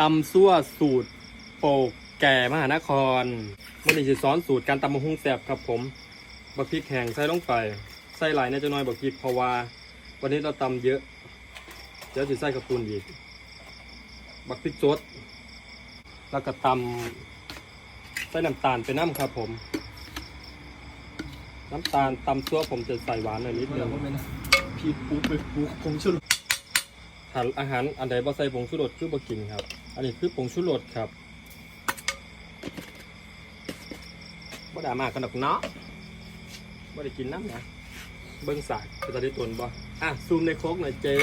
ตำซั่วสูตรโปกแก่มหานครวันนี้จะสอนสูตรการตำมะฮุ่งแสบครับผมบักพริกแห้งใส่ลงไปใส่หลายในจะน้อยบักพริกเพราะว่าวันนี้เราตำเยอะเดี๋ยวจะใส่กระปุนอีก บักพริกสดแล้วก็ตำใส่น้ำตาลไปน้ำครับผม น้ำตาลตำซั่วผมจะใส่หวานหน่อยนิดนึงพี่ปุ๊บไปปุ๊บคงชุด ถ้าอาหารอันใดบ่ใส่ผงชูรสคือบ่กินครับ อันนี้คือผงชูรสครับบ่ด่ามากกันดอกเนาะบ่ได้กินน้ำนะเบิ่งสากจะได้ตนบ่อะซูมในโคกหน่อยเจ๊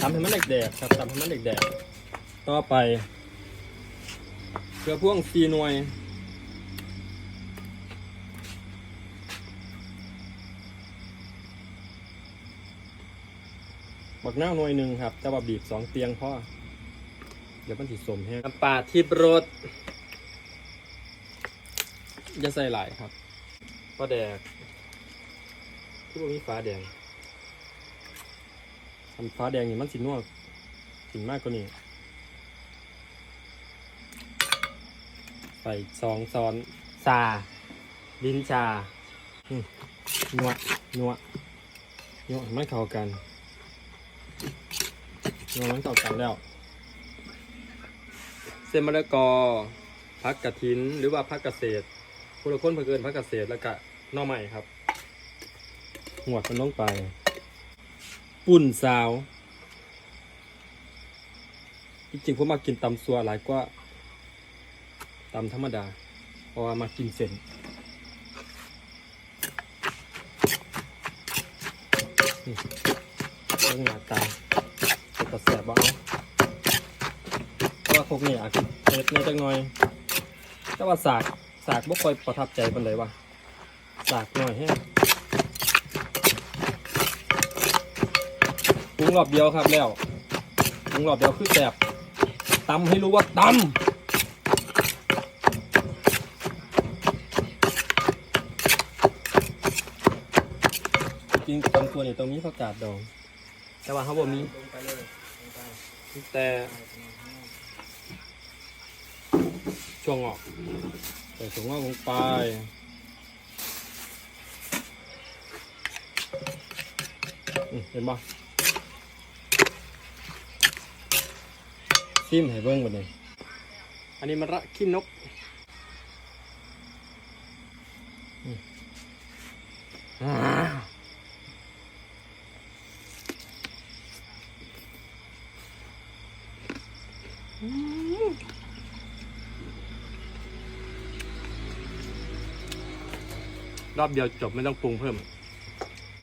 ทำให้มันแดกๆครับทำให้มันแดกๆต่อไปเกลือพ่วงซีหน่วย บักหน้าวหน่วยหนึ่งครับ แต่ว่าบีบสองเตียงพ่อเดี๋ยวมันสิสมแห้งน้ำปลาทิพรสจะใส่หลายครับปลาแดกที่ว่ามีฟ้าแดงทำฟ้าแดงนี่มันสินวดถึงมากกว่านี้ใส่ซองซอนซาดินชาอืมนัวนัวนัวให้มันเข้ากัน นอนต่อกันแล้ว เส้นมะละกอพักกระถิน หรือว่าพักเกษตรผู้ละคนเพื่อเกินพักเกษตรแล้วก็หน่อใหม่ครับหวดมันลงไป ปุ่นซาวจริงๆผมมากินตำซัวหลายกว่าตำธรรมดา เพราะว่ามากินเส้นนี่เรื่องหน้าตา เป็นตะแสบบ้างเพราะว่าพวกนี้อาจจะเผ็ดในจังหน่อยแต่ว่าสากสากบ่ค่อยประทับใจปานเลยว่ะสากหน่อยแฮงปรุงรอบเดียวครับแล้วปรุงรอบเดียวคือแสบตำให้รู้ว่าตำจริงตำตัวนี้ตรงนี้ผักกาดดอง แต่ว่าเขาบอกมี ลงไปเลยลงไปแต่ช่วงออกใส่ช่วงออกลงไปอืมเห็นปะซิมให้เบิ้งบัดนี้อันนี้มันระขี้นกอืมอ่า รอบเดียวจบไม่ต้องปรุงเพิ่ม